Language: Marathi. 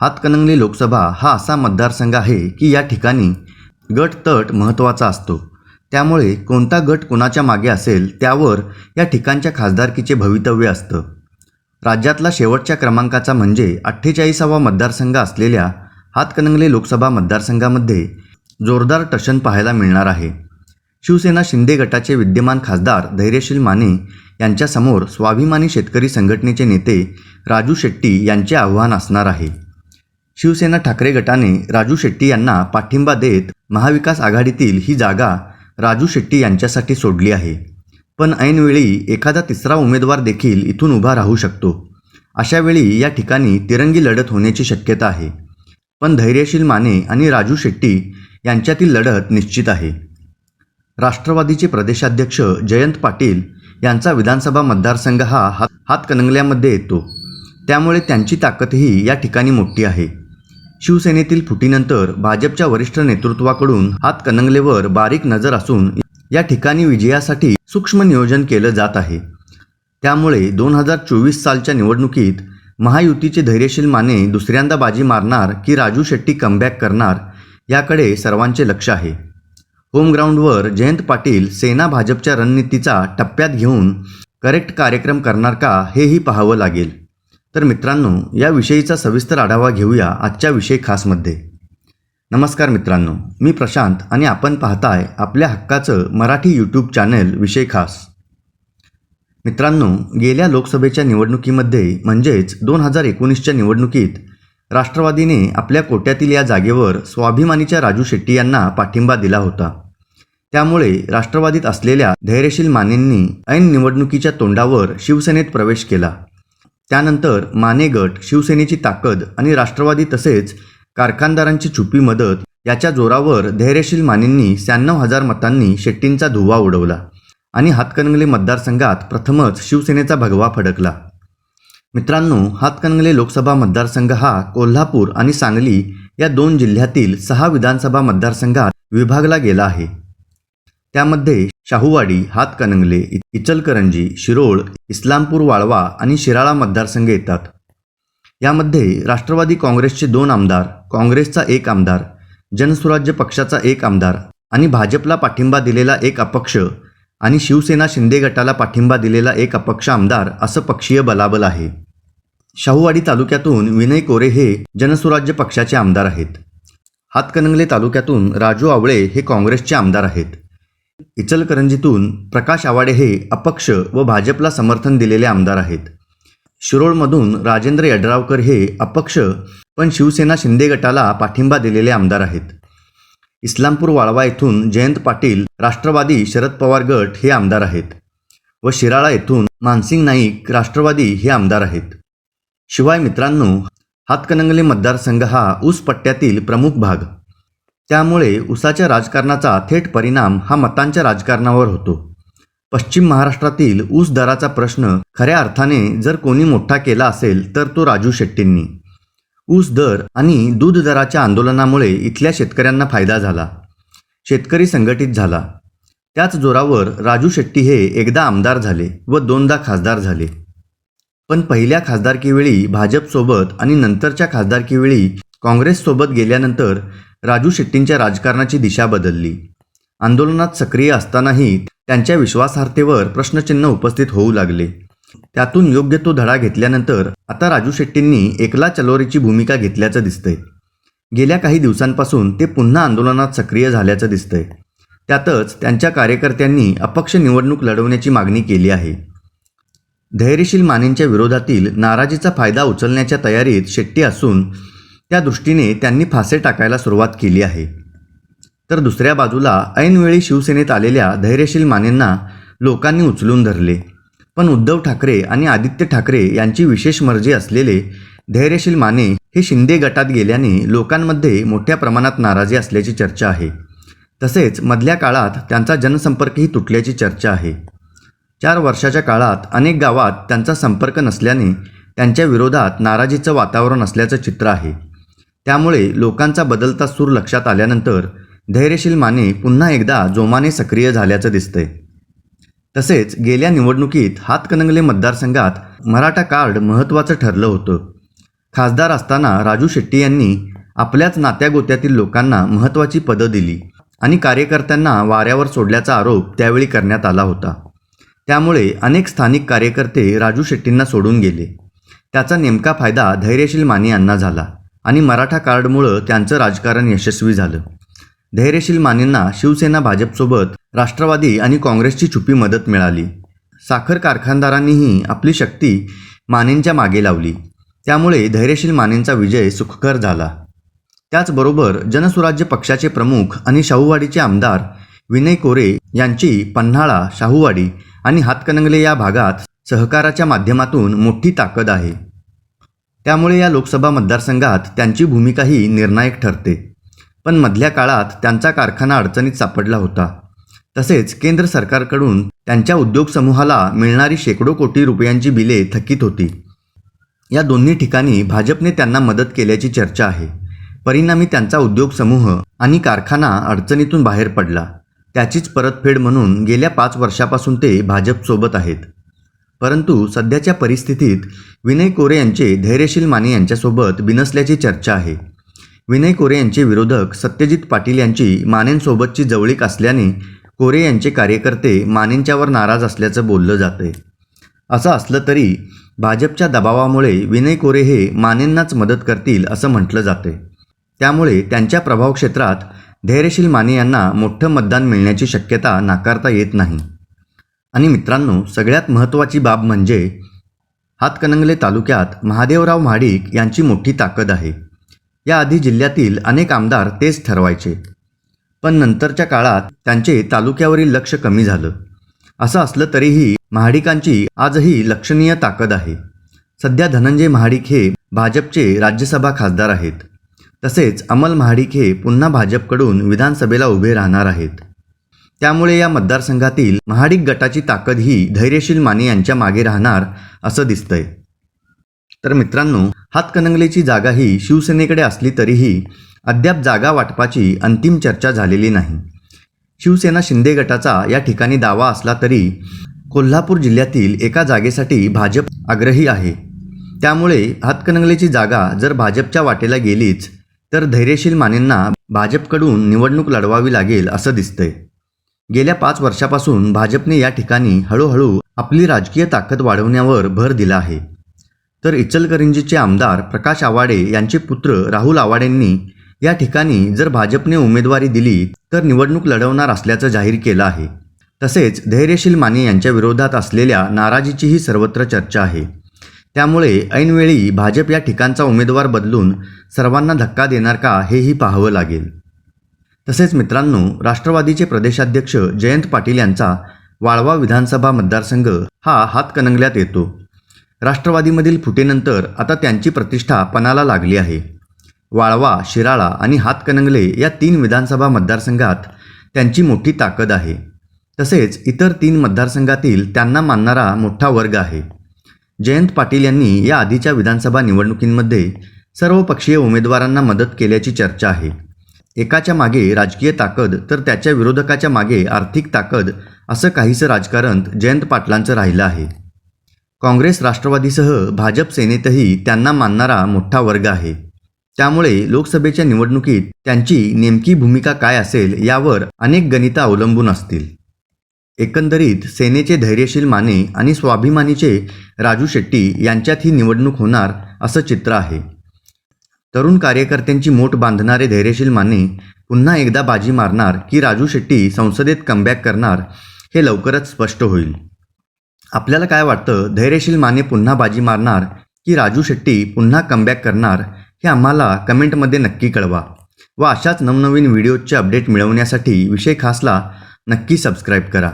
हातकणंगले लोकसभा हा असा मतदारसंघ आहे की या ठिकाणी गट तट महत्त्वाचा असतो. त्यामुळे कोणता गट कोणाच्या मागे असेल त्यावर या ठिकाणच्या खासदारकीचे भवितव्य असतं. राज्यातला शेवटच्या क्रमांकाचा म्हणजे अठ्ठेचाळीसावा मतदारसंघ असलेल्या हातकणंगले लोकसभा मतदारसंघामध्ये जोरदार टशन पाहायला मिळणार आहे. शिवसेना शिंदे गटाचे विद्यमान खासदार धैर्यशील माने यांच्यासमोर स्वाभिमानी शेतकरी संघटनेचे नेते राजू शेट्टी यांचे आव्हान असणार आहे. शिवसेना ठाकरे गटाने राजू शेट्टी यांना पाठिंबा देत महाविकास आघाडीतील ही जागा राजू शेट्टी यांच्यासाठी सोडली आहे. पण ऐनवेळी एखादा तिसरा उमेदवार देखील इथून उभा राहू शकतो. अशावेळी या ठिकाणी तिरंगी लढत होण्याची शक्यता आहे. पण धैर्यशील माने आणि राजू शेट्टी यांच्यातील लढत निश्चित आहे. राष्ट्रवादीचे प्रदेशाध्यक्ष जयंत पाटील यांचा विधानसभा मतदारसंघ हा हात हातकणंगल्यामध्ये येतो. त्यामुळे त्यांची ताकदही या ठिकाणी मोठी आहे. शिवसेनेतील फुटीनंतर भाजपच्या वरिष्ठ नेतृत्वाकडून हातकणंगलेवर बारीक नजर असून या ठिकाणी विजयासाठी सूक्ष्म नियोजन केलं जात आहे. त्यामुळे दोन हजार चोवीस सालच्या निवडणुकीत महायुतीचे धैर्यशील माने दुसऱ्यांदा बाजी मारणार की राजू शेट्टी कमबॅक करणार याकडे सर्वांचे लक्ष आहे. होमग्राऊंडवर जयंत पाटील सेना भाजपच्या रणनीतीचा टप्प्यात घेऊन करेक्ट कार्यक्रम करणार का हेही पाहावं लागेल. तर मित्रांनो याविषयीचा सविस्तर आढावा घेऊया आजच्या विषय खासमध्ये. नमस्कार मित्रांनो मी प्रशांत आणि आपण पाहताय आपल्या हक्काचं मराठी यूट्यूब चॅनल विषय खास. मित्रांनो गेल्या लोकसभेच्या निवडणुकीमध्ये म्हणजेच दोन हजार एकोणीसच्या निवडणुकीत राष्ट्रवादीने आपल्या कोट्यातील या जागेवर स्वाभिमानीच्या राजू शेट्टी यांना पाठिंबा दिला होता. त्यामुळे राष्ट्रवादीत असलेल्या धैर्यशील मानेंनी ऐन निवडणुकीच्या तोंडावर शिवसेनेत प्रवेश केला. त्यानंतर माने गट शिवसेनेची ताकद आणि राष्ट्रवादी तसेच कारखानदारांची छुपी मदत याच्या जोरावर धैर्यशील मानेंनी शहाण्णव हजार मतांनी शेट्टींचा धुव्वा उडवला आणि हातकणंगले मतदारसंघात प्रथमच शिवसेनेचा भगवा फडकला. मित्रांनो हातकणंगले लोकसभा मतदारसंघ हा कोल्हापूर आणि सांगली या दोन जिल्ह्यातील सहा विधानसभा मतदारसंघात विभागला गेला आहे. त्यामध्ये शाहूवाडी हातकणंगले इचलकरंजी शिरोळ इस्लामपूर वाळवा आणि शिराळा मतदारसंघ येतात. यामध्ये राष्ट्रवादी काँग्रेसचे दोन आमदार काँग्रेसचा एक आमदार जनसुराज्य पक्षाचा एक आमदार आणि भाजपला पाठिंबा दिलेला एक अपक्ष आणि शिवसेना शिंदे गटाला पाठिंबा दिलेला एक अपक्ष आमदार असं पक्षीय बलाबल आहे. शाहूवाडी तालुक्यातून विनय कोरे हे जनसुराज्य पक्षाचे आमदार आहेत. हातकणंगले तालुक्यातून राजू आवळे हे काँग्रेसचे आमदार आहेत. इचलकरंजीतून प्रकाश आवाडे हे अपक्ष व भाजपला समर्थन दिलेले आमदार आहेत. शिरोळमधून राजेंद्र यड्रावकर हे अपक्ष पण शिवसेना शिंदे गटाला पाठिंबा दिलेले आमदार आहेत. इस्लामपूर वाळवा येथून जयंत पाटील राष्ट्रवादी शरद पवार गट हे आमदार आहेत व शिराळा येथून मानसिंग नाईक राष्ट्रवादी हे आमदार आहेत. शिवाय मित्रांनो हातकणंगले मतदारसंघ हा ऊस पट्ट्यातील प्रमुख भाग. त्यामुळे ऊसाच्या राजकारणाचा थेट परिणाम हा मतांच्या राजकारणावर होतो. पश्चिम महाराष्ट्रातील ऊस दराचा प्रश्न खऱ्या अर्थाने जर कोणी मोठा केला असेल तर तो राजू शेट्टींनी. ऊस दर आणि दूध दराच्या आंदोलनामुळे इथल्या शेतकऱ्यांना फायदा झाला. शेतकरी संघटित झाला. त्याच जोरावर राजू शेट्टी हे एकदा आमदार झाले व दोनदा खासदार झाले. पण पहिल्या खासदारकीवेळी भाजपसोबत आणि नंतरच्या खासदारकीवेळी काँग्रेससोबत गेल्यानंतर राजू शेट्टींच्या राजकारणाची दिशा बदलली. आंदोलनात सक्रिय असतानाही त्यांच्या विश्वासार्हतेवर प्रश्नचिन्ह उपस्थित होऊ लागले. त्यातून योग्य तो धडा घेतल्यानंतर आता राजू शेट्टींनी एकला चलोरीची भूमिका घेतल्याचं दिसतंय. गेल्या काही दिवसांपासून ते पुन्हा आंदोलनात सक्रिय झाल्याचं दिसतंय. त्यातच त्यांच्या कार्यकर्त्यांनी अपक्ष निवडणूक लढवण्याची मागणी केली आहे. धैर्यशील मानेंच्या विरोधातील नाराजीचा फायदा उचलण्याच्या तयारीत शेट्टी असून त्या दृष्टीने त्यांनी फासे टाकायला सुरुवात केली आहे. तर दुसऱ्या बाजूला ऐनवेळी शिवसेनेत आलेल्या धैर्यशील मानेंना लोकांनी उचलून धरले. पण उद्धव ठाकरे आणि आदित्य ठाकरे यांची विशेष मर्जी असलेले धैर्यशील माने हे शिंदे गटात गेल्याने लोकांमध्ये मोठ्या प्रमाणात नाराजी असल्याची चर्चा आहे. तसेच मधल्या काळात त्यांचा जनसंपर्कही तुटल्याची चर्चा आहे. चार वर्षाच्या काळात अनेक गावात त्यांचा संपर्क नसल्याने त्यांच्या विरोधात नाराजीचं वातावरण असल्याचं चित्र आहे. त्यामुळे लोकांचा बदलता सूर लक्षात आल्यानंतर धैर्यशील माने पुन्हा एकदा जोमाने सक्रिय झाल्याचं दिसतंय. तसेच गेल्या निवडणुकीत हातकणंगले मतदारसंघात मराठा कार्ड महत्त्वाचं ठरलं होतं. खासदार असताना राजू शेट्टी यांनी आपल्याच नात्यागोत्यातील लोकांना महत्त्वाची पदं दिली आणि कार्यकर्त्यांना वाऱ्यावर सोडल्याचा आरोप त्यावेळी करण्यात आला होता. त्यामुळे अनेक स्थानिक कार्यकर्ते राजू शेट्टींना सोडून गेले. त्याचा नेमका फायदा धैर्यशील माने यांना झाला. आणि मराठा कार्डमुळं त्यांचं राजकारण यशस्वी झालं. धैर्यशील मानेंना शिवसेना भाजपसोबत राष्ट्रवादी आणि काँग्रेसची छुपी मदत मिळाली. साखर कारखानदारांनीही आपली शक्ती मानेंच्या मागे लावली. त्यामुळे धैर्यशील मानेंचा विजय सुखकर झाला. त्याचबरोबर जनसुराज्य पक्षाचे प्रमुख आणि शाहूवाडीचे आमदार विनय कोरे यांची पन्हाळा शाहूवाडी आणि हातकणंगले या भागात सहकाराच्या माध्यमातून मोठी ताकद आहे. त्यामुळे या लोकसभा मतदारसंघात त्यांची भूमिकाही निर्णायक ठरते. पण मधल्या काळात त्यांचा कारखाना अडचणीत सापडला होता. तसेच केंद्र सरकारकडून त्यांच्या उद्योग समूहाला मिळणारी शेकडो कोटी रुपयांची बिले थकीत होती. या दोन्ही ठिकाणी भाजपने त्यांना मदत केल्याची चर्चा आहे. परिणामी त्यांचा उद्योग समूह आणि कारखाना अडचणीतून बाहेर पडला. त्याचीच परतफेड म्हणून गेल्या पाच वर्षापासून ते भाजपसोबत आहेत. परंतु सध्याच्या परिस्थितीत विनय कोरे यांचे धैर्यशील माने यांच्यासोबत बिनसल्याची चर्चा आहे. विनय कोरे यांचे विरोधक सत्यजित पाटील यांची मानेंसोबतची जवळीक असल्याने कोरे यांचे कार्यकर्ते मानेंच्यावर नाराज असल्याचं बोललं जातंय. असं असलं तरी भाजपच्या दबावामुळे विनय कोरे हे मानेंनाच मदत करतील असं म्हटलं जाते त्यामुळे त्यांच्या प्रभाव क्षेत्रात धैर्यशील माने यांना मोठं मतदान मिळण्याची शक्यता नाकारता येत नाही. आणि मित्रांनो सगळ्यात महत्त्वाची बाब म्हणजे हातकणंगले तालुक्यात महादेवराव महाडिक यांची मोठी ताकद आहे. याआधी जिल्ह्यातील अनेक आमदार तेच ठरवायचे. पण नंतरच्या काळात त्यांचे तालुक्यावरील लक्ष कमी झालं. असं असलं तरीही महाडिकांची आजही लक्षणीय ताकद आहे. सध्या धनंजय महाडिक हे भाजपचे राज्यसभा खासदार आहेत. तसेच अमल महाडिक हे पुन्हा भाजपकडून विधानसभेला उभे राहणार आहेत. त्यामुळे या मतदारसंघातील महाडिक गटाची ताकद ही धैर्यशील माने यांच्या मागे राहणार असं दिसतंय. तर मित्रांनो हातकणंगलेची जागा ही शिवसेनेकडे असली तरीही अद्याप जागा वाटपाची अंतिम चर्चा झालेली नाही. शिवसेना शिंदे गटाचा या ठिकाणी दावा असला तरी कोल्हापूर जिल्ह्यातील एका जागेसाठी भाजप आग्रही आहे. त्यामुळे हातकणंगलेची जागा जर भाजपच्या वाटेला गेलीच तर धैर्यशील मानेंना भाजपकडून निवडणूक लढवावी लागेल असं दिसतंय. गेल्या पाच वर्षापासून भाजपने या ठिकाणी हळूहळू आपली राजकीय ताकद वाढवण्यावर भर दिला आहे. तर इचलकरंजीचे आमदार प्रकाश आवाडे यांचे पुत्र राहुल आवाडेंनी या ठिकाणी जर भाजपने उमेदवारी दिली तर निवडणूक लढवणार असल्याचं जाहीर केलं आहे. तसेच धैर्यशील माने यांच्या विरोधात असलेल्या नाराजीचीही सर्वत्र चर्चा आहे. त्यामुळे ऐनवेळी भाजप या ठिकाणचा उमेदवार बदलून सर्वांना धक्का देणार का हेही पाहावं लागेल. तसेच मित्रांनो राष्ट्रवादीचे प्रदेशाध्यक्ष जयंत पाटील यांचा वाळवा विधानसभा मतदारसंघ हा हातकणंगल्यात येतो. राष्ट्रवादीमधील फुटेनंतर आता त्यांची प्रतिष्ठा पणाला लागली आहे. वाळवा शिराळा आणि हातकणंगले या तीन विधानसभा मतदारसंघात त्यांची मोठी ताकद आहे. तसेच इतर तीन मतदारसंघातील त्यांना मानणारा मोठा वर्ग आहे. जयंत पाटील यांनी या आधीच्या विधानसभा निवडणुकींमध्ये सर्वपक्षीय उमेदवारांना मदत केल्याची चर्चा आहे. एकाच्या मागे राजकीय ताकद तर त्याच्या विरोधकाच्या मागे आर्थिक ताकद असं काहीसं राजकारण जयंत पाटलांचं राहिलं आहे. काँग्रेस राष्ट्रवादीसह भाजप सेनेतही त्यांना मानणारा मोठा वर्ग आहे. त्यामुळे लोकसभेच्या निवडणुकीत त्यांची नेमकी भूमिका काय असेल यावर अनेक गणितं अवलंबून असतील. एकंदरीत सेनेचे धैर्यशील माने आणि स्वाभिमानीचे राजू शेट्टी यांच्यात ही निवडणूक होणार असं चित्र आहे. तरुण कार्यकर्त्यांची मोठ बांधणारे धैर्यशील माने पुन्हा एकदा बाजी मारणार की राजू शेट्टी संसदेत कमबॅक करणार हे लवकरच स्पष्ट होईल. आपल्याला काय वाटतं? धैर्यशील माने पुन्हा बाजी मारणार की राजू शेट्टी पुन्हा कमबॅक करणार हे आम्हाला कमेंटमध्ये नक्की कळवा. व अशाच नवनवीन व्हिडिओचे अपडेट मिळवण्यासाठी विषय खासला नक्की सबस्क्राईब करा.